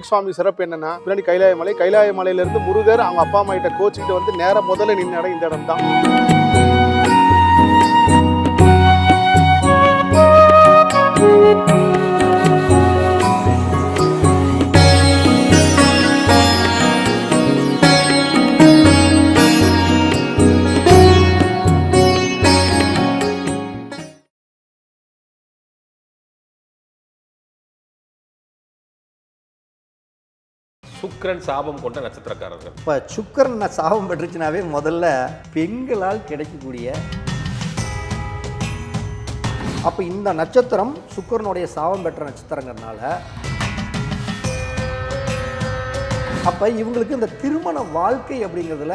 கார்த்திக் சுவாமி சிறப்பு என்னன்னா பின்னாடி கைலாய மலை கைலாய மலையிலிருந்து முருகர் அவங்க அப்பா அம்மா கிட்ட கோச்சிக்கிட்டு வந்து நேரம் முதல்ல நின்ன இடம் இந்த இடம் தான் சுக்கரன் சாபம் கொண்ட நட்சத்திரக்காரர்கள். இப்போ சுக்கரன் சாபம் பெற்றுச்சுனாவே முதல்ல பெண்களால் கிடைக்கக்கூடிய அப்போ இந்த நட்சத்திரம் சுக்கரனுடைய சாபம் பெற்ற நட்சத்திரங்கிறதுனால அப்போ இவங்களுக்கு இந்த திருமண வாழ்க்கை அப்படிங்கிறதுல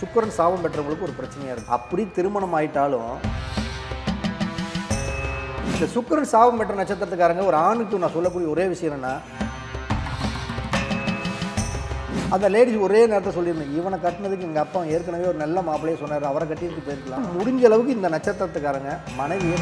சுக்கரன் சாபம் பெற்றவங்களுக்கு ஒரு பிரச்சனையாக இருக்கும் அப்படி திருமணம் ஆயிட்டாலும் இந்த சுக்கரன் சாபம் பெற்ற நட்சத்திரத்துக்காரங்க ஒரு ஆணுக்கு நான் சொல்லக்கூடிய ஒரே விஷயம் என்னன்னா அந்த லேடிஸ் ஒரே நேரத்தை சொல்லியிருந்தேன் இவனை கட்டினதுக்கு எங்கள் அப்பா ஏற்கனவே ஒரு நல்ல மாப்பிள்ளையே சொன்னார் அவரை கட்டிட்டு போயிருக்கலாம். முடிஞ்ச அளவுக்கு இந்த நட்சத்திரத்துக்காரங்க மனைவியை.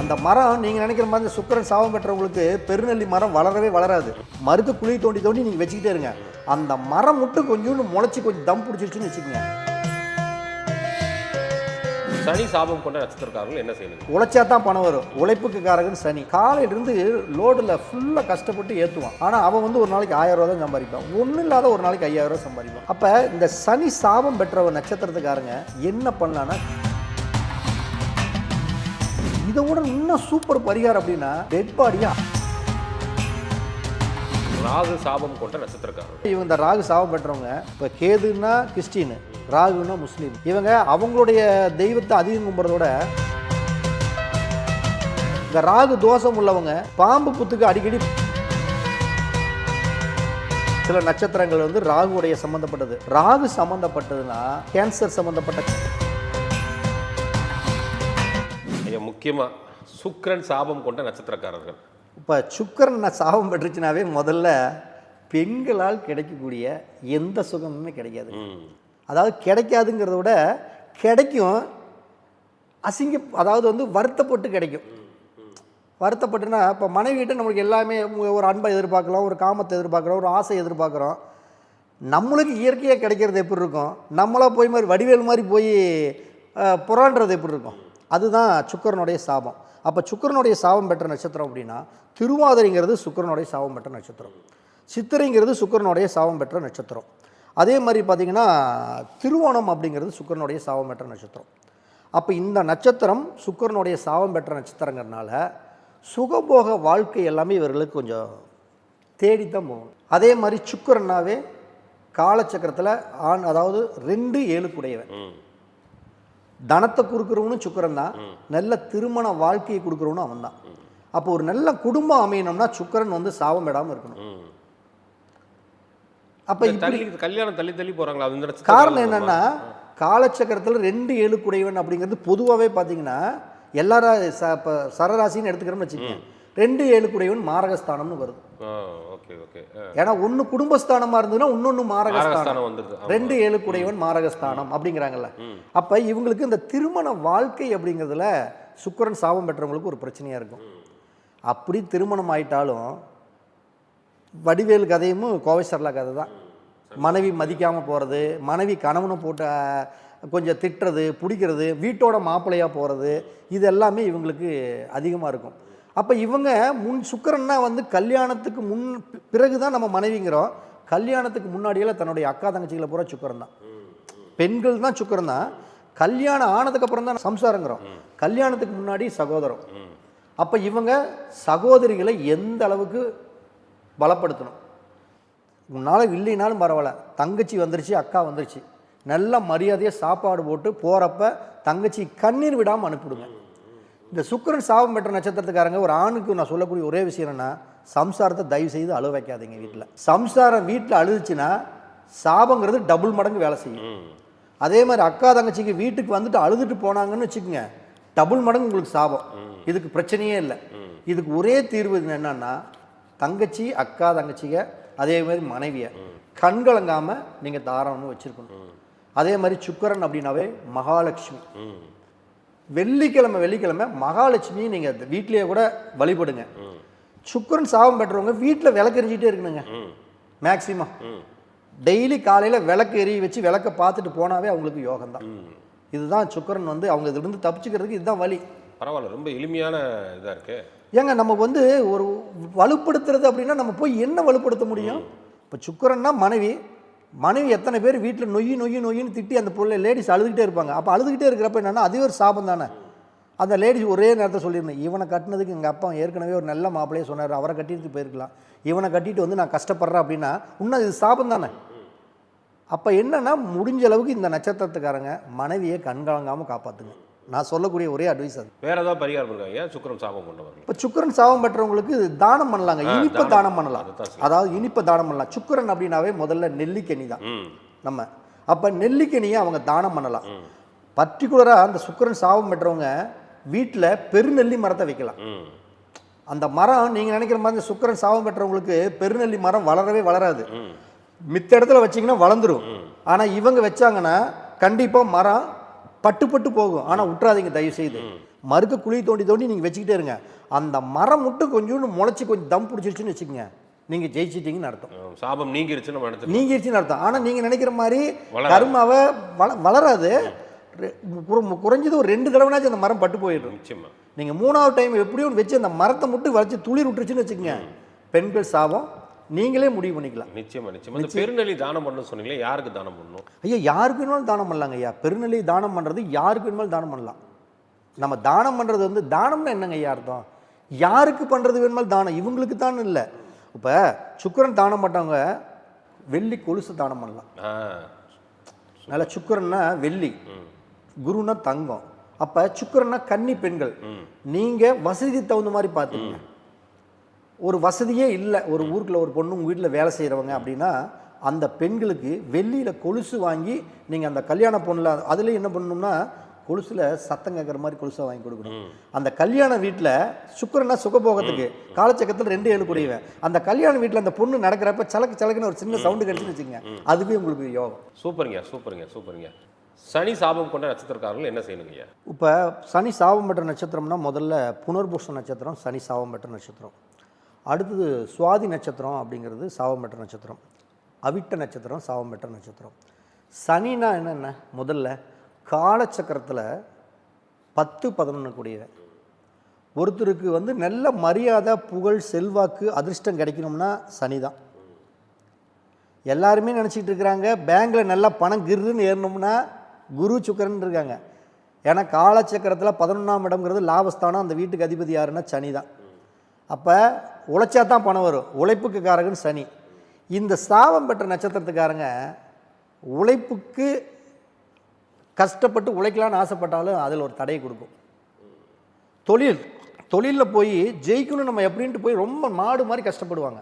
அந்த மரம் நீங்கள் நினைக்கிற மாதிரி சுக்கரன் சுக்கிரன் சாபம் பெற்றவங்களுக்கு பெருநெல்லி மரம் வளரவே வளராது. மறுக்க குழி தோண்டி தோண்டி நீங்கள் வச்சுக்கிட்டே இருங்க. அந்த மரம் மட்டும் கொஞ்சோண்டு முளைச்சி கொஞ்சம் தம் பிடிச்சிருச்சுன்னு வச்சுக்கோங்க. சனி சாபம் கொண்ட நட்சத்திரக்காரர்கள் என்ன செய்யணும்? உழைச்சா தான் பணம் வரும். உழைப்புக்கு காரகன் சனி. காலையிலிருந்து லோடில் ஃபுல்லாக கஷ்டப்பட்டு ஏற்றுவான் ஆனால் அவன் வந்து ஒரு நாளைக்கு ஆயிரம் ரூபா தான் சம்பாதிப்பான். ஒன்றும் இல்லாத ஒரு நாளைக்கு ஐயாயிரம் ரூபா சம்பாதிப்பான். அப்போ இந்த சனி சாபம் பெற்றவன் நட்சத்திரத்துக்காரங்க என்ன பண்ணலான்னா இதை விட இன்னும் சூப்பர் பரிகாரம் அப்படின்னா டெட் பாடியா? ராகு சாபம் கொண்ட நட்சத்திரக்காரர்கள். இவங்க இந்த ராகு சாபம் பெற்றவங்க இப்போ கேதுன்னா கிறிஸ்டின் ராகுன்னா முஸ்லீம். இவங்க அவங்களுடைய தெய்வத்தை அதிகம் கும்பிட்றதோட இந்த ராகு தோஷம் உள்ளவங்க பாம்பு புத்துக்கு அடிக்கடி சில நட்சத்திரங்கள் வந்து ராகுவுடைய சம்பந்தப்பட்டது. ராகு சம்பந்தப்பட்டதுன்னா கேன்சர் சம்பந்தப்பட்ட ஐயா முக்கியமா சுக்கிரன் சாபம் கொண்ட நட்சத்திரக்காரர்கள். இப்போ சுக்கரன் சாபம் பெற்றுச்சுனாவே முதல்ல பெண்களால் கிடைக்கக்கூடிய எந்த சுகமுமே கிடைக்காது. அதாவது கிடைக்காதுங்கிறத விட கிடைக்கும். அசிங்க அதாவது வந்து வருத்தப்பட்டு கிடைக்கும். வருத்தப்பட்டுனா இப்போ மனைவிகிட்ட நம்மளுக்கு எல்லாமே ஒரு அன்பை எதிர்பார்க்கலாம் ஒரு காமத்தை எதிர்பார்க்குறோம் ஒரு ஆசை எதிர்பார்க்குறோம். நம்மளுக்கு இயற்கையாக கிடைக்கிறது எப்படி இருக்கும்? நம்மளாக போய் மாதிரி வடிவேல் மாதிரி போய் புறான்றது எப்படி இருக்கும்? அதுதான் சுக்கரனுடைய சாபம். அப்போ சுக்கரனுடைய சாபம் பெற்ற நட்சத்திரம் அப்படின்னா திருவாதிரைங்கிறது சுக்கரனுடைய சாபம் பெற்ற நட்சத்திரம். சித்திரைங்கிறது சுக்கரனுடைய சாபம் பெற்ற நட்சத்திரம். அதே மாதிரி பார்த்திங்கன்னா திருவோணம் அப்படிங்கிறது சுக்கரனுடைய சாபம் பெற்ற நட்சத்திரம். அப்போ இந்த நட்சத்திரம் சுக்கரனுடைய சாபம் பெற்ற நட்சத்திரங்கிறதுனால சுகபோக வாழ்க்கை எல்லாமே இவர்களுக்கு கொஞ்சம் தேடித்தான் போகணும். அதே மாதிரி சுக்கரனாவே காலச்சக்கரத்தில் ஆண் அதாவது ரெண்டு ஏழுக்குடையவன். தனத்தை கொடுக்குறவனும் சுக்கரன் தான் நல்ல திருமண வாழ்க்கையை கொடுக்குறவனும் அவன் தான் அப்போ ஒரு நல்ல குடும்பம் அமையணும்னா சுக்கரன் வந்து சாபம் விடாமல் இருக்கணும். அப்போ தள்ளி கல்யாணம் தள்ளி தள்ளி இந்த நட்சத்திரம் காரணம் என்னன்னா காலச்சக்கரத்தில் ரெண்டு ஏழுக்குடையவன் அப்படிங்கிறது பொதுவாகவே பார்த்தீங்கன்னா எல்லாரா ச இப்போ சரராசின்னு எடுத்துக்கிறோம்னு வச்சுக்கோங்க. ரெண்டு ஏழுக்குடையவன் மாரகஸ்தானம்னு வருது. Okay okay. ஏன்னா ஒன்று குடும்பஸ்தானமாக இருந்ததுன்னா இன்னொன்று மாரகஸ்தானம். ரெண்டு ஏழுக்குடையவன் மாரகஸ்தானம் அப்படிங்கிறாங்கல்ல. அப்போ இவங்களுக்கு இந்த திருமண வாழ்க்கை அப்படிங்கிறதுல சுக்கிரன் சாபம் பெற்றவங்களுக்கு ஒரு பிரச்சனையாக இருக்கும். அப்படி திருமணம் ஆயிட்டாலும் வடிவேல் கதையும் கோவை சரளா கதை தான். மனைவி மதிக்காமல் போகிறது மனைவி கணவனை போட்டு கொஞ்சம் திட்டுறது பிடிக்கிறது வீட்டோட மாப்பிள்ளையாக போகிறது இது எல்லாமே இவங்களுக்கு அதிகமாக இருக்கும். அப்போ இவங்க முன் சுக்கிரன்னா வந்து கல்யாணத்துக்கு முன் பிறகு தான் நம்ம மனைவிங்கிறோம். கல்யாணத்துக்கு முன்னாடியெல்லாம் தன்னுடைய அக்கா தங்கச்சிகளை பூரா சுக்கிரன் தான். பெண்கள் தான் சுக்கிரன் தான். கல்யாணம் ஆனதுக்கப்புறம் தான் சம்சாரங்கிறோம். கல்யாணத்துக்கு முன்னாடி சகோதரம். அப்போ இவங்க சகோதரிகளை எந்த அளவுக்கு பலப்படுத்தணும். உன்னால் இல்லைனாலும் பரவாயில்ல. தங்கச்சி வந்துருச்சு அக்கா வந்துருச்சு. நல்ல மரியாதையாக சாப்பாடு போட்டு போகிறப்ப தங்கச்சி கண்ணீர் விடாமல் அனுப்பிவிடுங்க. இந்த சுக்கிரன் சாபம் பெற்ற நட்சத்திரத்துக்காரங்க ஒரு ஆணுக்கு நான் சொல்லக்கூடிய ஒரே விஷயம் என்னன்னா சம்சாரத்தை தயவு செய்து அழுவ வைக்காதீங்க வீட்டில். சம்சாரம் வீட்டில் அழுதுச்சுன்னா சாபங்கிறது டபுள் மடங்கு வேலை செய்யும். அதே மாதிரி அக்கா தங்கச்சிக்கு வீட்டுக்கு வந்துட்டு அழுதுட்டு போனாங்கன்னு வச்சுக்கோங்க டபுள் மடங்கு உங்களுக்கு சாபம். இதுக்கு பிரச்சனையே இல்லை. இதுக்கு ஒரே தீர்வு என்னன்னா தங்கச்சி அக்கா தங்கச்சிக அதே மாதிரி மனைவியை. கண்கலங்காமல் நீங்கள் தாராளமாக வச்சுருக்கணும். அதே மாதிரி சுக்கரன் அப்படின்னாவே மகாலட்சுமி. வெள்ளிக்கிழமை வெள்ளிக்கிழமை மகாலட்சுமி நீங்கள் வீட்டிலேயே கூட வழிபடுங்க. சுக்கரன் சாபம் பெற்றவங்க வீட்டில் விளக்கெரிஞ்சிட்டே இருக்கணுங்க. மேக்சிமம் டெய்லி காலையில் விளக்கு எரிய வச்சு விளக்க பார்த்துட்டு போனாவே அவங்களுக்கு யோகம் தான் இதுதான் சுக்கரன் வந்து அவங்க இதிலிருந்து தப்பிச்சுக்கிறதுக்கு இதுதான் வழி. பரவாயில்ல ரொம்ப எளிமையான இதா இருக்கு. ஏங்க நம்ம வந்து ஒரு வலுப்படுத்துறது அப்படின்னா நம்ம போய் என்ன வலுப்படுத்த முடியும்? இப்போ சுக்கரன்னா மனைவி. மனைவி எத்தனை பேர் வீட்டில் நொய்யி நொய்யி நொய்யின்னு திட்டி அந்த பிள்ளை லேடிஸ் அழுதுகிட்டே இருப்பாங்க. அப்போ அழுதுகிட்டே இருக்கிறப்ப என்னன்னா அதுவே ஒரு சாபம் தானே? அந்த லேடிஸ் ஒரே நேரத்தில் சொல்லியிருந்தேன் இவனை கட்டினதுக்கு எங்கள் அப்பா ஏற்கனவே ஒரு நல்ல மாப்பிள்ளையே சொன்னார். அவரை கட்டிட்டு போயிருக்கலாம். இவனை கட்டிட்டு வந்து நான் கஷ்டப்படுறேன் அப்படின்னா இன்னும் இது சாபம் தானே? அப்போ என்னன்னா முடிஞ்ச அளவுக்கு இந்த நட்சத்திரத்துக்காரங்க மனைவியை கண்கலங்காமல் காப்பாற்றுங்க நான் சொல்லக்கூடிய ஒரே அட்வைஸ் அது. வேற ஏதாவது பரிகாரம் இருக்காங்க ஏன் சுக்கிரன் சாபம் கொண்டவர்கள். இப்போ சுக்கிரன் சாபம் பெற்றவங்களுக்கு தானம் பண்ணலாங்க. இனிப்பை தானம். பண்ணலாம். அதாவது இனிப்பை தானம் பண்ணலாம். சுக்கிரன் அப்படின்னாவே முதல்ல நெல்லிக்கனி தான். நம்ம. அப்போ நெல்லிக்கனியை அவங்க தானம் பண்ணலாம். பர்டிகுலராக அந்த சுக்கிரன் சாபம் பெற்றவங்க வீட்டில் பெருநெல்லி மரத்தை வைக்கலாம். அந்த மரம் நீங்கள் நினைக்கிற மாதிரி சுக்கிரன் சாபம் பெற்றவங்களுக்கு பெருநெல்லி மரம் வளரவே வளராது. மித்த இடத்துல வச்சிங்கன்னா வளர்ந்துரும். ஆனால் இவங்க வச்சாங்கன்னா கண்டிப்பாக மரம் பட்டு பட்டு போகும். ஆனால் விட்றாதீங்க தயவு செய்து மறுக்க குழி தோண்டி தோண்டி நீங்கள் வச்சுக்கிட்டே இருங்க. அந்த மரம் மட்டும் கொஞ்சோண்டு முளைச்சி கொஞ்சம் தம் பிடிச்சிருச்சுன்னு வச்சுக்கோங்க. நீங்கள் ஜெயிச்சிட்டீங்கன்னு அர்த்தம். சாபம் நீங்கிருச்சு நம்ம எடுத்து நீங்கிருச்சுன்னு அர்த்தம். ஆனால் நீங்கள் நினைக்கிற மாதிரி. கருமாவை வள வளராது. குறைஞ்சது ஒரு ரெண்டு தடவைனாச்சும் அந்த மரம் பட்டு போயிடும். நீங்கள் மூணாவது டைம் எப்படியும் வச்சு அந்த மரத்தை மட்டும் வளைச்சு துளிர் விட்டுருச்சுன்னு வச்சுக்கோங்க. பெண்கள் சாபம் நீங்களே முடிவு பண்ணிக்கலாம். நிச்சயமா நிச்சயமா. இந்த பெருநெல்லி தானம் பண்ண சொன்னீங்களே யாருக்கு தானம் பண்ணணும்? ஐயா யாருக்கு வேணுமாலும் தானம் பண்ணலாங்க ஐயா. பெருநிலை தானம் பண்ணுறது யாருக்கு வேணுமாலும் தானம் பண்ணலாம். நம்ம தானம் பண்ணுறது வந்து தானம்னா என்னங்க ஐயா அர்த்தம்? யாருக்கு பண்ணுறது வேணுமாலும் தானம் இவங்களுக்கு தான் இல்லை. இப்போ சுக்கிரன் தானம் பண்ணவங்க வெள்ளி கொலுசு தானம் பண்ணலாம். நல்ல சுக்கிரன்னா வெள்ளி ம். குருன்னா தங்கம். அப்போ சுக்கிரன்னா கன்னி பெண்கள். நீங்கள் வசதி தகுந்த மாதிரி பார்த்துக்கங்க ஒரு வசதியே இல்லை. ஒரு ஊருக்குள்ள ஒரு பொண்ணு உங்கள் வீட்டில் வேலை செய்கிறவங்க அப்படின்னா அந்த பெண்களுக்கு வெள்ளியில் கொலுசு வாங்கி நீங்கள் அந்த கல்யாண பொண்ணில் அதுலேயும் என்ன பண்ணணும்னா கொலுசில் சத்தம் கேட்குற மாதிரி கொலுசை வாங்கி கொடுக்கணும். அந்த கல்யாண வீட்டில் சுக்கரனா சுகபோகத்துக்கு காலச்சக்கரத்தில் ரெண்டு ஏழு கூடியவன் அந்த கல்யாண வீட்டில் அந்த பொண்ணு நடக்கிறப்ப சலக்கு சலக்குன்னு ஒரு சின்ன சவுண்டு கிடச்சுன்னு வச்சுங்க அதுவே உங்களுக்கு யோகம். சூப்பருங்க சூப்பருங்க சூப்பருங்க. சனி சாபம் கொண்ட நட்சத்திரக்காரர்கள் என்ன செய்யணுங்கய்யா இப்போ சனி சாபம் பெற்ற நட்சத்திரம்னா முதல்ல புனர்பூச நட்சத்திரம் சனி சாபம் பெற்ற நட்சத்திரம். அடுத்தது சுவாதி நட்சத்திரம் அப்படிங்கிறது சாவமற்ற நட்சத்திரம். அவிட்ட நட்சத்திரம் சாவமற்ற நட்சத்திரம். சனினா என்னென்ன? முதல்ல காலச்சக்கரத்தில் பத்து பதினொன்று கூடியவன் ஒருத்தருக்கு வந்து நல்ல மரியாதை புகழ் செல்வாக்கு அதிர்ஷ்டம் கிடைக்கணும்னா சனி தான் எல்லாருமே நினச்சிட்டு இருக்கிறாங்க பேங்கில் நல்லா பணம் கிருன்னு ஏறணும்னா குரு சுக்கரன் இருக்காங்க. ஏன்னா காலச்சக்கரத்தில் பதினொன்றாம் இடம்ங்கிறது லாபஸ்தானம் அந்த வீட்டுக்கு அதிபதி யாருன்னா சனி தான் அப்போ உழைச்சா தான் பணம் வரும். உழைப்புக்கு காரகன் சனி. இந்த ஸ்தாபம் பெற்ற நட்சத்திரத்துக்காரங்க உழைப்புக்கு கஷ்டப்பட்டு உழைக்கலான்னு ஆசைப்பட்டாலும் அதில் ஒரு தடையை கொடுக்கும். தொழில் தொழிலில் போய் ஜெயிக்கணும் நம்ம எப்படின்ட்டு போய் ரொம்ப மாடு மாதிரி கஷ்டப்படுவாங்க.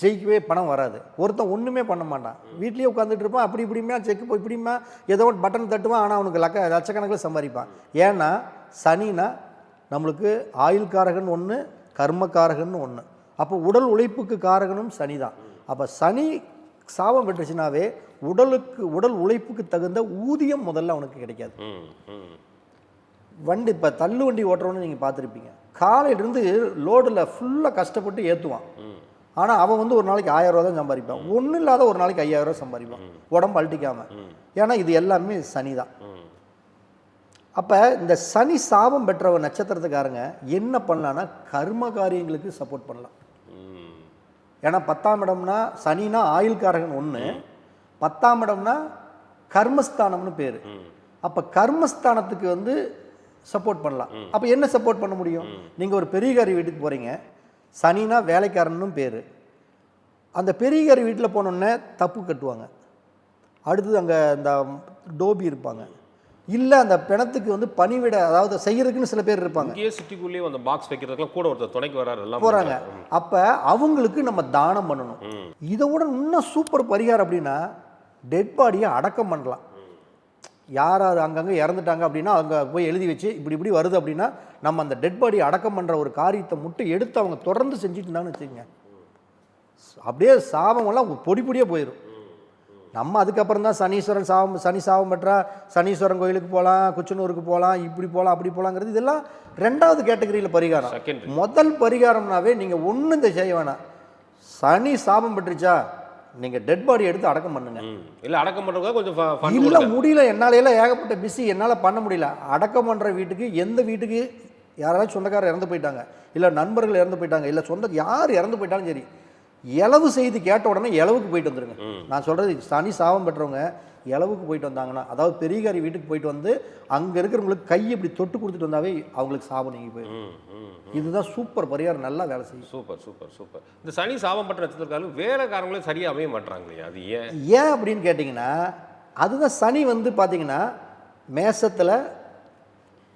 ஜெயிக்கவே பணம் வராது. ஒருத்தன் ஒன்றுமே பண்ண மாட்டான். வீட்லேயே உட்காந்துட்டு இருப்பான். அப்படி இப்படியுமே செக் போய் இப்படிமா ஏதோ ஒரு பட்டன் தட்டுவான். ஆனால் அவனுக்கு லக்க லட்சக்கணக்கில் சம்பாதிப்பான். ஏன்னா சனினா நம்மளுக்கு ஆயுள் காரகன் ஒன்று கர்மக்காரகன் ஒன்று அப்போ உடல் உழைப்புக்கு காரகனும் சனி தான் அப்போ சனி சாபம் பெற்றுச்சுனாவே உடலுக்கு உடல் உழைப்புக்கு தகுந்த ஊதியம் முதல்ல அவனுக்கு கிடைக்காது. வண்டி இப்போ தள்ளு வண்டி ஓட்டுறவனு நீங்கள் பார்த்துருப்பீங்க. காலையிலேருந்து லோடில் ஃபுல்லாக கஷ்டப்பட்டு ஏற்றுவான் ஆனால் அவன் வந்து ஒரு நாளைக்கு ஆயிரம் ரூபா தான் சம்பாதிப்பான். ஒன்றும் இல்லாத ஒரு நாளைக்கு ஐயாயிரம் ரூபா சம்பாதிப்பான். உடம்பு அழட்டிக்காம ஏன்னா இது எல்லாமே சனி தான் அப்போ இந்த சனி சாபம் பெற்றவ நட்சத்திரத்துக்காரங்க என்ன பண்ணலான்னா கர்ம காரியங்களுக்கு சப்போர்ட் பண்ணலாம். ஏன்னா பத்தாம் இடம்னா சனினா ஆயுள்காரகன் ஒன்று பத்தாம் இடம்னா கர்மஸ்தானம்னு பேர். அப்போ கர்மஸ்தானத்துக்கு வந்து சப்போர்ட் பண்ணலாம். அப்போ என்ன சப்போர்ட் பண்ண முடியும்? நீங்கள் ஒரு பெரியகாரி வீட்டுக்கு போகிறீங்க சனினா வேலைக்காரனும் பேர். அந்த பெரியகாரி வீட்டில் போனோடனே தப்பு கட்டுவாங்க. அடுத்தது அங்கே இந்த டோபி இருப்பாங்க. இல்லை அந்த பிணத்துக்கு வந்து பணிவிட அதாவது செய்யறதுக்குன்னு சில பேர் இருப்பாங்க. இங்கேயே சிட்டிக்குள்ளேயே அந்த பாக்ஸ் வைக்கிறதுக்குலாம் கூட ஒருத்தர் துணைக்கு வராரு எல்லாம் போகிறாங்க. அப்போ அவங்களுக்கு நம்ம தானம் பண்ணணும். இதை விட இன்னும் சூப்பர் பரிகாரம் அப்படின்னா டெட் பாடியை அடக்கம் பண்ணலாம். யார் யார் அங்கங்கே இறந்துட்டாங்க அப்படின்னா அங்கே போய் எழுதி வச்சு இப்படி இப்படி வருது அப்படின்னா நம்ம அந்த டெட் பாடியை அடக்கம் பண்ணுற ஒரு காரியத்தை மட்டும் எடுத்து அவங்க தொடர்ந்து செஞ்சுட்டு இருந்தான்னு வச்சுக்கோங்க. அப்படியே சாபமெல்லாம் பொடி பொடியாக போயிடும் நம்ம அதுக்கப்புறம் தான் சனீஸ்வரன் சாபம் சனி சாபம் பெற்றா சனீஸ்வரன் கோயிலுக்கு போகலாம் குச்சனூருக்கு போகலாம் இப்படி போகலாம் அப்படி போகலாங்கிறது இதெல்லாம் ரெண்டாவது கேட்டகரியில் பரிகாரம். முதல் பரிகாரம்னாவே நீங்கள் ஒன்றும் இந்த செய்ய வேணாம். சனி சாபம் பெற்றுச்சா நீங்கள் டெட் பாடி எடுத்து அடக்கம் பண்ணுங்க. இல்ல அடக்கம் பண்றவங்க கொஞ்சம் இல்லை. முடியல. என்னாலையெல்லாம் ஏகப்பட்ட பிஸி என்னால் பண்ண முடியல. அடக்கம் பண்ணுற வீட்டுக்கு எந்த வீட்டுக்கு யாராச்சும் சொந்தக்காரர் இறந்து போயிட்டாங்க. இல்லை நண்பர்கள் இறந்து போயிட்டாங்க. இல்லை சொந்த யார் இறந்து போயிட்டாலும் சரி. இளவு செய்தி கேட்ட உடனே இளவுக்கு போயிட்டு வந்துருங்க. நான் சொல்கிறது சனி சாபம் பெற்றவங்க இளவுக்கு போயிட்டு வந்தாங்கன்னா அதாவது பெரியகாரி வீட்டுக்கு போயிட்டு வந்து அங்கே இருக்கிறவங்களுக்கு கை இப்படி தொட்டு கொடுத்துட்டு வந்தாவே அவங்களுக்கு சாபம் நீங்கி போயிடும். இதுதான் சூப்பர் பரிகாரம் நல்லா வேலை செய்யும். Super super super. இந்த சனி சாபம் பட்ட நட்சத்திரக்காரர்கள் வேலைக்காரங்களே சரியா அமைய மாட்டாங்களே அது ஏன்? ஏன் அப்படின்னு கேட்டிங்கன்னா அதுதான் சனி வந்து பார்த்தீங்கன்னா மேசத்தில்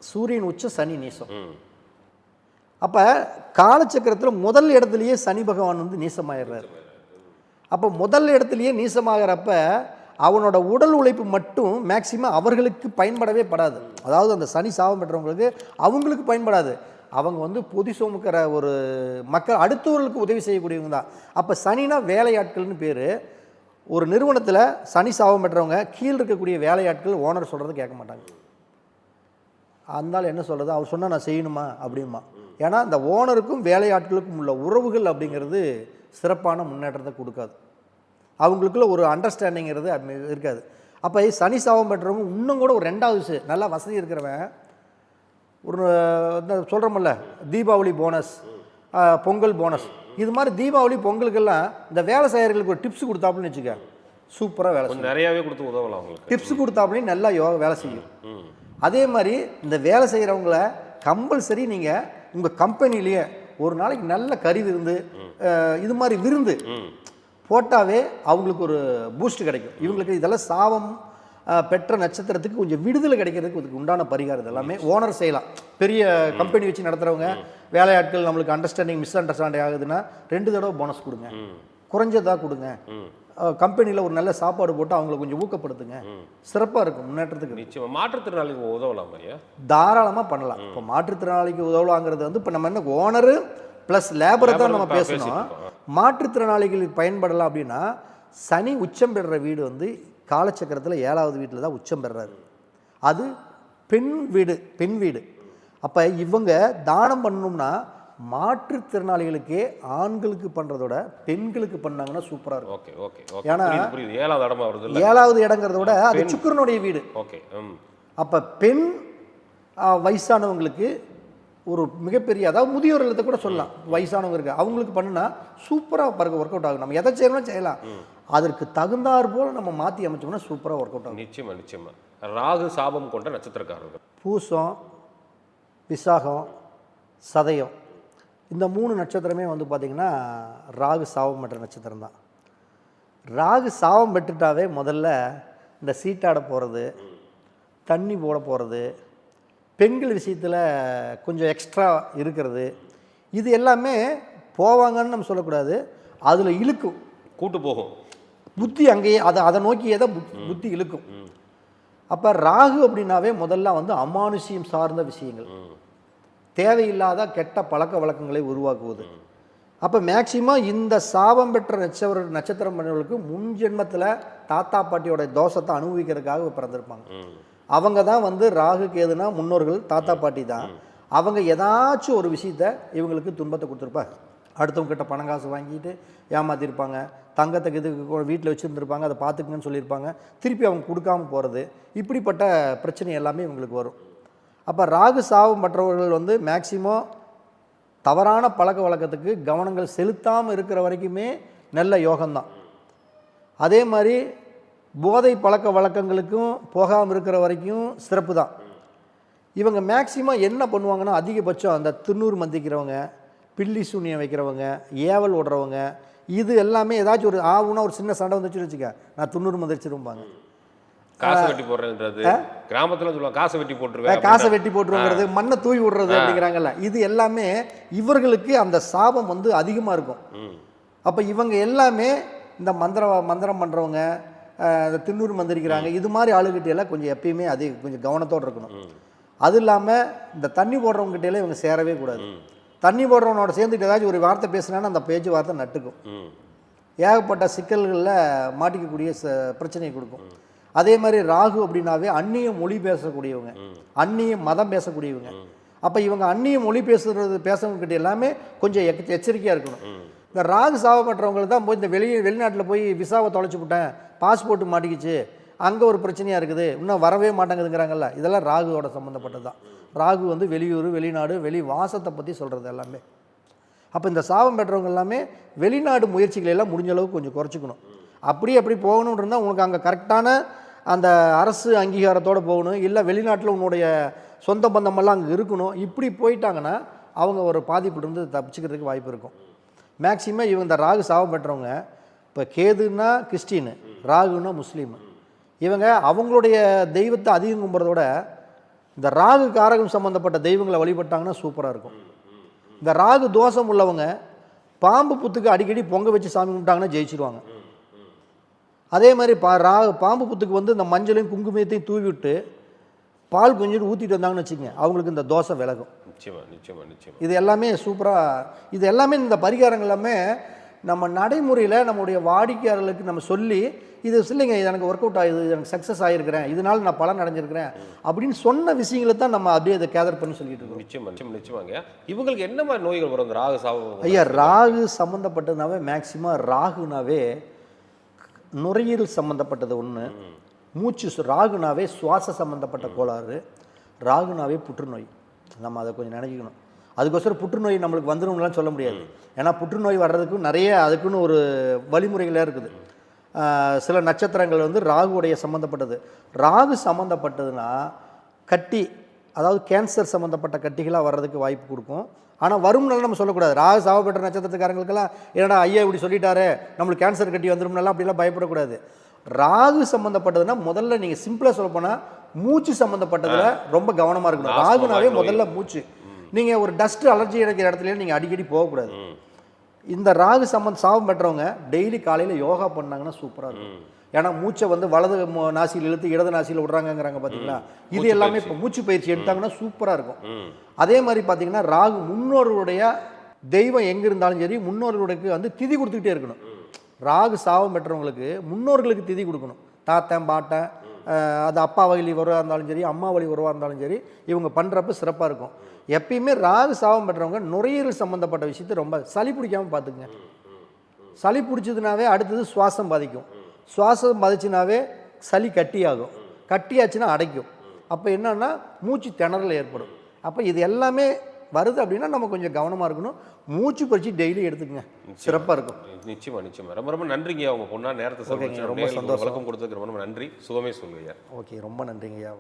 சூரியன் உச்ச சனி நீசம். அப்போ காலச்சக்கரத்தில் முதல் இடத்துலையே சனி பகவான் வந்து நீசமாயிடுறாரு. அப்போ முதல் இடத்துலையே நீசமாகிறப்ப அவனோட உடல் உழைப்பு மட்டும் மேக்சிமம் அவர்களுக்கு பயன்படவே படாது. அதாவது அந்த சனி சாபம் பெற்றவங்களுக்கு அவங்களுக்கு பயன்படாது. அவங்க வந்து பொதி சுமக்கிற ஒரு மக்கள் அடுத்தவர்களுக்கு உதவி செய்யக்கூடியவங்க தான். அப்போ சனினா வேலையாட்கள்னு பேர். ஒரு நிறுவனத்தில் சனி சாபம் பெற்றவங்க கீழ் இருக்கக்கூடிய வேலையாட்கள் ஓனர் சொல்கிறத கேட்க மாட்டாங்க. அதனால் என்ன சொல்கிறது அவர் சொன்னால் நான் செய்யணுமா? அப்படிமா ஏன்னா இந்த ஓனருக்கும் வேலையாட்களுக்கும் உள்ள உறவுகள் அப்படிங்கிறது சிறப்பான முன்னேற்றத்தை கொடுக்காது. அவங்களுக்குள்ள ஒரு அண்டர்ஸ்டாண்டிங்கிறது இருக்காது. அப்போ சனி சாபம் பெற்றவங்க இன்னும் கூட ஒரு ரெண்டாவது விஷயம் நல்லா வசதி இருக்கிறவன் ஒரு இந்த சொல்கிறோம்ல தீபாவளி போனஸ் பொங்கல் போனஸ் இது மாதிரி தீபாவளி பொங்கலுக்கெல்லாம் இந்த வேலை செய்கிறவங்களுக்கு ஒரு டிப்ஸ் கொடுத்தாப்புன்னு வச்சுக்க சூப்பராக வேலை செய்யும். நிறையாவே கொடுத்து உதவலாம் அவங்களுக்கு. டிப்ஸ் கொடுத்தாப்புலையும் நல்லா யோகா வேலை செய்யும். அதே மாதிரி இந்த வேலை செய்கிறவங்கள கம்பல்சரி நீங்கள் உங்கள் கம்பெனிலேயே ஒரு நாளைக்கு நல்ல கறி விருந்து இது மாதிரி விருந்து போட்டாவே அவங்களுக்கு ஒரு பூஸ்ட் கிடைக்கும். இவங்களுக்கு இதெல்லாம் சாபம் பெற்ற நட்சத்திரத்துக்கு கொஞ்சம் விடுதலை கிடைக்கிறதுக்கு இதுக்கு உண்டான பரிகாரம் எல்லாமே ஓனர் செய்யலாம். பெரிய கம்பெனி வச்சு நடத்துகிறவங்க வேலையாட்கள் நம்மளுக்கு அண்டர்ஸ்டாண்டிங் மிஸ் அண்டர்ஸ்டாண்டிங் ஆகுதுன்னா ரெண்டு தடவை போனஸ் கொடுங்க. குறைஞ்சதாக கொடுங்க. கம்பெனியில் ஒரு நல்ல சாப்பாடு போட்டு அவங்கள கொஞ்சம் ஊக்கப்படுத்துங்க. சிறப்பாக இருக்கும் முன்னேற்றத்துக்கு. நிச்சயமா. மாற்றுத்திறனாளிக்கு உதவலாம் தாராளமாக பண்ணலாம். இப்போ மாற்றுத்திறனாளிக்கு உதவலாங்கிறது வந்து இப்போ நம்ம என்ன ஓனரு ப்ளஸ் லேபரை தான் நம்ம பேசணும். மாற்றுத்திறனாளிகளுக்கு பயன்படலாம் அப்படின்னா சனி உச்சம் பெறுற வீடு வந்து காலச்சக்கரத்தில் ஏழாவது வீட்டில் தான் உச்சம் பெறுறாரு. அது பெண் வீடு பெண் வீடு. அப்போ இவங்க தானம் பண்ணணும்னா மாற்றுத்திறனாளிகளுக்கே ஆண்களுக்கு பண்ணுறதோட பெண்களுக்கு பண்ணாங்கன்னா சூப்பராக இருக்கும். Okay okay okay. ஏன்னா- ஏழாவது இடமா வருது ஏழாவது இடங்கிறத விட அது. சுக்கிரனுடைய வீடு. ஓகே அப்போ பெண் வயசானவங்களுக்கு ஒரு மிகப்பெரிய அதாவது முதியோர் இல்லத்தை கூட சொல்லலாம். வயசானவங்க இருக்கு அவங்களுக்கு பண்ணுனா சூப்பராக பிறகு ஒர்க் அவுட் ஆகும். நம்ம எதை செய்யணும் செய்யலாம். அதற்கு தகுந்தாற் போல் நம்ம மாற்றி அமைச்சோம்னா சூப்பராக ஒர்க் அவுட் ஆகும். நிச்சயமா நிச்சயமா. ராகு சாபம் கொண்ட நட்சத்திரக்காரர்கள். பூசம் விசாகம் சதயம். இந்த மூணு நட்சத்திரமே வந்து பார்த்திங்கன்னா ராகு சாபம் பெற்ற நட்சத்திரம் தான். ராகு சாபம் பெற்றுட்டாவே முதல்ல இந்த சீட்டாட போகிறது தண்ணி போட போகிறது பெண்கள் விஷயத்தில் கொஞ்சம் எக்ஸ்ட்ரா இருக்கிறது இது எல்லாமே போவாங்கன்னு நம்ம சொல்லக்கூடாது. அதில் இழுக்கும். கூட்டு போகும். புத்தி அங்கேயே அதை அதை நோக்கியே தான் புத்- புத்தி இழுக்கும். அப்போ ராகு அப்படின்னாவே முதல்ல வந்து அமானுஷ்யம் சார்ந்த விஷயங்கள். தேவையில்லாத கெட்ட பழக்க வழக்கங்களை உருவாக்குவது. அப்போ மேக்சிமம் இந்த சாபம் பெற்ற நட்சத்திர நட்சத்திரம் பண்ணவர்களுக்கு முன் ஜென்மத்தில் தாத்தா பாட்டியோட தோஷத்தை அனுபவிக்கிறதுக்காக பிறந்திருப்பாங்க. அவங்க தான் வந்து ராகு கேதுனா முன்னோர்கள் தாத்தா பாட்டி தான். அவங்க ஏதாச்சும் ஒரு விஷயத்த இவங்களுக்கு துன்பத்தை கொடுத்துருப்பாங்க. அடுத்தவங்ககிட்ட பணம் காசு வாங்கிட்டு ஏமாற்றிருப்பாங்க தங்கத்தை இது வீட்டில் வச்சுருந்துருப்பாங்க. அதை பார்த்துக்குங்கன்னு சொல்லியிருப்பாங்க. திருப்பி அவங்க கொடுக்காம போகிறது இப்படிப்பட்ட பிரச்சனை எல்லாமே இவங்களுக்கு வரும். அப்போ ராகு சாபம் மற்றவர்கள் வந்து மேக்சிமம் தவறான பழக்க வழக்கத்துக்கு கவனங்கள் செலுத்தாமல் இருக்கிற வரைக்குமே நல்ல யோகம்தான். அதே மாதிரி போதை பழக்க வழக்கங்களுக்கும் போகாமல் இருக்கிற வரைக்கும் சிறப்பு தான் இவங்க மேக்சிமம் என்ன பண்ணுவாங்கன்னா அதிகபட்சம் அந்த திருநூறு மந்திக்கிறவங்க பில்லி சூனியம் வைக்கிறவங்க ஏவல் ஓடுறவங்க இது எல்லாமே ஏதாச்சும் ஒரு ஆவுன்னா ஒரு சின்ன சண்டை வந்துச்சுன்னு வச்சுக்க நான் துண்ணூறு மந்திரிச்சிருப்பாங்க காசு வெட்டி போடுறதுன்றது கிராமத்துல சொல்லுவாங்க காசை வெட்டி போட்டுருவேன் காசை வெட்டி போட்டுருங்கிறது மண்ணை தூவி விடுறது அப்படிங்கிறாங்கல்ல இது எல்லாமே இவர்களுக்கு அந்த சாபம் வந்து அதிகமாக இருக்கும். அப்போ இவங்க எல்லாமே இந்த மந்திர மந்திரம் பண்ணுறவங்க இந்த திண்ணூறு மந்திரிக்கிறாங்க இது மாதிரி ஆளுகிட்ட எல்லாம் கொஞ்சம் எப்பயுமே அதிக கொஞ்சம் கவனத்தோடு இருக்கணும். அது இல்லாமல் இந்த தண்ணி போடுறவங்ககிட்ட இவங்க சேரவே கூடாது. தண்ணி போடுறவனோட சேர்ந்துட்டு ஏதாச்சும் ஒரு வார்த்தை பேசுனான்னா அந்த பேச்சு வார்த்தை நட்டுக்கும் ஏகப்பட்ட சிக்கல்களில் மாட்டிக்கக்கூடிய ச பிரச்சனையை கொடுக்கும். அதே மாதிரி ராகு அப்படின்னாவே அந்நிய மொழி பேசக்கூடியவங்க. அந்நிய மதம் பேசக்கூடியவங்க. அப்போ இவங்க அந்நிய மொழி பேசுறது பேசுறவங்ககிட்ட எல்லாமே கொஞ்சம் எக்க எச்சரிக்கையாக இருக்கணும். இந்த ராகு சாவப்பட்டவங்களுக்கு தான் போய் இந்த வெளி வெளிநாட்டில் போய் விசாவை தொலைச்சி விட்டேன். பாஸ்போர்ட் மாட்டிக்கிச்சு. அங்கே ஒரு பிரச்சனையாக இருக்குது. இன்னும் வரவே மாட்டேங்குதுங்கிறாங்கல்ல. இதெல்லாம் ராகுவோட சம்மந்தப்பட்டது தான் ராகு வந்து வெளியூர் வெளிநாடு வெளி வாசத்தை பற்றி சொல்கிறது எல்லாமே. அப்போ இந்த சாபம் பெற்றவங்க எல்லாமே வெளிநாடு முயற்சிகளை எல்லாம் முடிஞ்ச அளவுக்கு கொஞ்சம் குறைச்சிக்கணும். அப்படி அப்படி இருந்தால் உங்களுக்கு அங்கே கரெக்டான அந்த அரசு அங்கீகாரத்தோடு போகணும் இல்லை வெளிநாட்டில் உன்னுடைய சொந்த பந்தமெல்லாம் அங்கே இருக்கணும். இப்படி போயிட்டாங்கன்னா அவங்க ஒரு பாதிப்புலேருந்து தப்பிச்சுக்கிறதுக்கு வாய்ப்பு இருக்கும். மேக்சிமம் இவங்க இந்த ராகு சாபம் பெற்றவங்க இப்போ கேதுன்னா கிறிஸ்டின் ராகுன்னா முஸ்லீம். இவங்க அவங்களுடைய தெய்வத்தை அதிகம் கும்புறதோட இந்த ராகு காரகம் சம்மந்தப்பட்ட தெய்வங்களை வழிபட்டாங்கன்னா சூப்பராக இருக்கும். இந்த ராகு தோஷம் உள்ளவங்க பாம்பு புத்துக்கு அடிக்கடி பொங்க வச்சு சாமி கும்பிட்டாங்கன்னா ஜெயிச்சிருவாங்க. அதே மாதிரி பா ரா பாம்பு புத்துக்கு வந்து இந்த மஞ்சளையும் குங்குமத்தையும் தூவி விட்டு பால் கொஞ்சம் ஊற்றிட்டு வந்தாங்கன்னு வச்சுக்கோங்க அவங்களுக்கு இந்த தோசை விலகும். நிச்சயமா நிச்சயமா நிச்சயமா. இது எல்லாமே சூப்பராக இது எல்லாமே இந்த பரிகாரங்கள் எல்லாமே நம்ம நடைமுறையில் நம்முடைய வாடிக்கையாளர்களுக்கு நம்ம சொல்லி இது இல்லைங்க இது எனக்கு ஒர்க் அவுட் ஆகுது இது எனக்கு சக்ஸஸ் ஆகிருக்கிறேன் இதனால நான் பலன் அடைஞ்சிருக்கிறேன் அப்படின்னு சொன்ன விஷயங்களை தான் நம்ம அப்படியே அதை கேதர் பண்ணி சொல்லிட்டு இருக்கோம். நிச்சயமா நிச்சயமா நிச்சயமாங்க. இவங்களுக்கு என்ன மாதிரி நோய்கள் வரும் ராகு சாபம் ஐயா ராகு சம்மந்தப்பட்டதுனாவே மேக்சிமம் ராகுனாவே நுரையீரல் சம்மந்தப்பட்டது ஒன்று மூச்சு ராகுனாவே சுவாச சம்மந்தப்பட்ட கோளாறு ராகுனாவே புற்றுநோய். நம்ம அதை கொஞ்சம் நினைக்கணும். அதுக்கோசரம் புற்றுநோய் நம்மளுக்கு வந்துடும்லாம் சொல்ல முடியாது. ஏன்னா புற்றுநோய் வர்றதுக்கு நிறைய அதுக்குன்னு ஒரு வழிமுறைகளாக இருக்குது. சில நட்சத்திரங்கள் வந்து ராகுவுடைய சம்மந்தப்பட்டது ராகு சம்மந்தப்பட்டதுன்னா கட்டி அதாவது கேன்சர் சம்மந்தப்பட்ட கட்டிகளாக வர்றதுக்கு வாய்ப்பு கொடுக்கும். ஆனால் வரும்னால நம்ம சொல்லக்கூடாது. ராகு சாவப்பட்ட நட்சத்திரத்துக்காரங்களுக்கெல்லாம் என்னடா ஐயா இப்படி சொல்லிட்டாரே நம்மளுக்கு கேன்சர் கட்டி வந்துரும்னாலாம் அப்படிலாம் பயப்படக்கூடாது. ராகு சம்மந்தப்பட்டதுன்னா முதல்ல நீங்கள் சிம்பிளாக சொல்ல போனால் மூச்சு சம்மந்தப்பட்டதில் ரொம்ப கவனமாக இருக்கணும். ராகுனாவே. முதல்ல மூச்சு. நீங்கள் ஒரு டஸ்ட் அலர்ஜி இருக்கிற இடத்துல நீங்கள் அடிக்கடி போகக்கூடாது. இந்த ராகு சம்மந்த சாபம் பெற்றவங்க டெய்லி காலையில் யோகா பண்ணாங்கன்னா சூப்பராக இருக்கும். ஏன்னா மூச்சை வந்து வலது நாசியில் இழுத்து இடது நாசியில் விடுறாங்கங்கிறாங்க பார்த்தீங்களா இது எல்லாமே. இப்போ மூச்சு பயிற்சி எடுத்தாங்கன்னா சூப்பராக இருக்கும். அதே மாதிரி பார்த்தீங்கன்னா ராகு முன்னோர்களுடைய தெய்வம் எங்கே இருந்தாலும் சரி முன்னோர்களுக்கு வந்து திதி கொடுத்துக்கிட்டே இருக்கணும். ராகு சாபம் பெற்றவங்களுக்கு முன்னோர்களுக்கு திதி கொடுக்கணும். தாத்தன் பாட்டன் அது அப்பா வழி உறவாக இருந்தாலும் சரி அம்மா வழி உறவாக இருந்தாலும் சரி இவங்க பண்ணுறப்ப சிறப்பாக இருக்கும். எப்பயுமே ராகு சாபம் பெற்றவங்க நுரையீரல் சம்மந்தப்பட்ட விஷயத்தை ரொம்ப சளி பிடிக்காமல் பார்த்துக்குங்க சளி பிடிச்சதுனாவே அடுத்தது சுவாசம் பாதிக்கும். சுவாசம் பாதிச்சுனாவே சளி கட்டியாகும். கட்டியாச்சுன்னா அடைக்கும். அப்போ என்னன்னா மூச்சு திணறல் ஏற்படும். அப்போ இது எல்லாமே வருது அப்படின்னா நம்ம கொஞ்சம் கவனமாக இருக்கணும். மூச்சு பறிச்சு டெய்லி எடுத்துக்கங்க. சிறப்பாக இருக்கும். நிச்சயமா நிச்சயமா. ரொம்ப ரொம்ப நன்றிங்க உங்க பொண்ணா நேரத்தை செலவழிச்சு. ரொம்ப சந்தோஷம். கொடுத்ததுக்கு ரொம்ப நன்றி. சுகமே சொல்லுங்க ஓகே ரொம்ப நன்றிங்க ஐயா